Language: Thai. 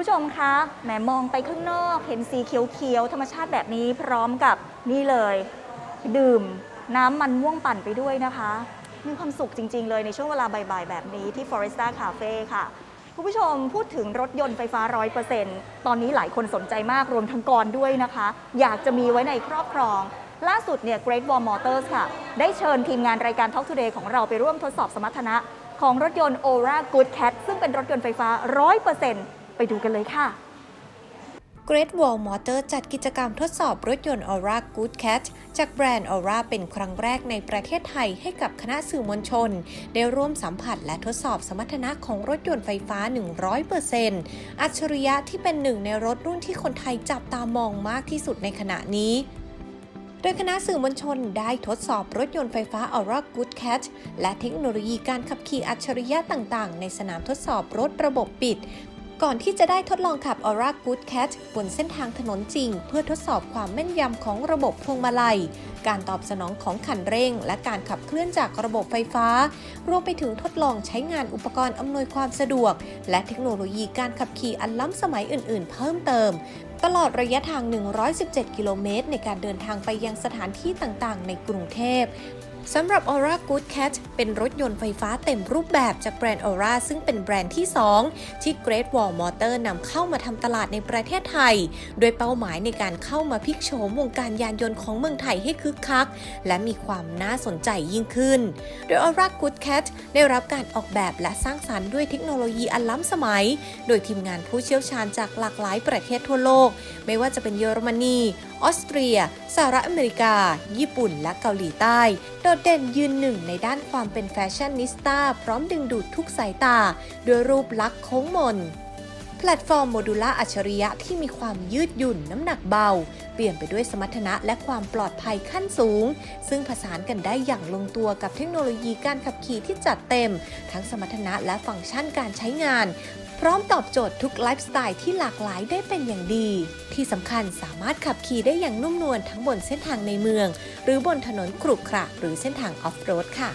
ู้ชมคะแหมมองไปข้างนอก เห็นสีเขียวๆธรรมชาติแบบนี้พร้อมกับนี่เลย ดื่มน้ำมันม่วงปั่นไปด้วยนะคะ มีความสุขจริง ๆ เลยในช่วงเวลาบ่ายๆ แบบนี้ที่ Foresta Cafe ค่ะ คุณผู้ชมพูดถึงรถยนต์ไฟฟ้า 100%ตอนนี้หลายคนสนใจมากรวมทั้งกรด้วยนะคะ อยากจะมีไว้ในครอบครอง ล่าสุดเนี่ย Great Wall Motors ค่ะ ได้เชิญทีมงานรายการ Talk Today ของเราไปร่วมทดสอบสมรรถนะของรถยนต์ Aura Good Cat ซึ่งเป็นรถยนต์ไฟฟ้า 100% ไปดูกันเลยค่ะ Great Wall Motor จัดกิจกรรมทดสอบรถยนต์ Aura Good Cat จากแบรนด์ Aura เป็นครั้งแรกในประเทศไทยให้กับคณะสื่อมวลชน ได้ร่วมสัมผัสและทดสอบสมรรถนะของรถยนต์ไฟฟ้า 100%อัจฉริยะที่เป็นหนึ่งในรถรุ่นที่คนไทยจับตามองมากที่สุดในขณะนี้โดยคณะสื่อมวลชนได้ทดสอบรถยนต์ไฟฟ้า Aura Good Cat และเทคโนโลยีการขับขี่อัจฉริยะต่างๆ ในสนามทดสอบรถระบบปิด ก่อนที่จะได้ทดลองขับ Aura Good Cat บนเส้นทางถนนจริง เพื่อทดสอบความแม่นยำของระบบพวงมาลัย การตอบสนองของคันเร่ง และการขับเคลื่อนจากระบบไฟฟ้า รวมไปถึงทดลองใช้งานอุปกรณ์อำนวยความสะดวก และเทคโนโลยีการขับขี่อันล้ำสมัยอื่นๆ เพิ่มเติม ตลอดระยะทาง 117 กิโลเมตร ในการเดินทางไปยังสถานที่ต่างๆ ในกรุงเทพ สำหรับ Aura Good Cat เป็นรถยนต์ไฟฟ้าเต็มรูปแบบจากแบรนด์ Aura ซึ่งเป็นแบรนด์ที่ 2 ที่ Great Wall Motor นำเข้ามาทำตลาดในประเทศไทย โดยเป้าหมายในการเข้ามาพลิกโฉมวงการยานยนต์ของเมืองไทยให้คึกคัก และมีความน่าสนใจยิ่งขึ้น โดย Aura Good Cat ได้รับการออกแบบและสร้างสรรค์ด้วยเทคโนโลยีอันล้ำสมัย โดยทีมงานผู้เชี่ยวชาญจากหลากหลายประเทศทั่วโลก ไม่ว่าจะเป็นเยอรมนี ออสเตรีย สหรัฐอเมริกา ญี่ปุ่น และเกาหลีใต้โดดเด่นยืนหนึ่งในด้านความเป็นแฟชั่นนิสต้าพร้อมดึงดูดทุกสายตา ด้วยรูปลักษณ์โค้งมน แพลตฟอร์มโมดูล่าอัจฉริยะที่มีความยืดหยุ่นน้ำหนักเบา เปลี่ยนไปด้วยสมรรถนะและความปลอดภัยขั้นสูง ซึ่งผสานกันได้อย่างลงตัวกับเทคโนโลยีการขับขี่ที่จัดเต็ม ทั้งสมรรถนะและฟังก์ชันการใช้งาน พร้อมตอบโจทย์ทุกไลฟ์สไตล์ที่หลากหลายได้เป็นอย่างดี ที่สำคัญสามารถขับขี่ได้อย่างนุ่มนวลทั้งบนเส้นทางในเมือง หรือบนถนนขรุขระหรือเส้นทางออฟโรดค่ะ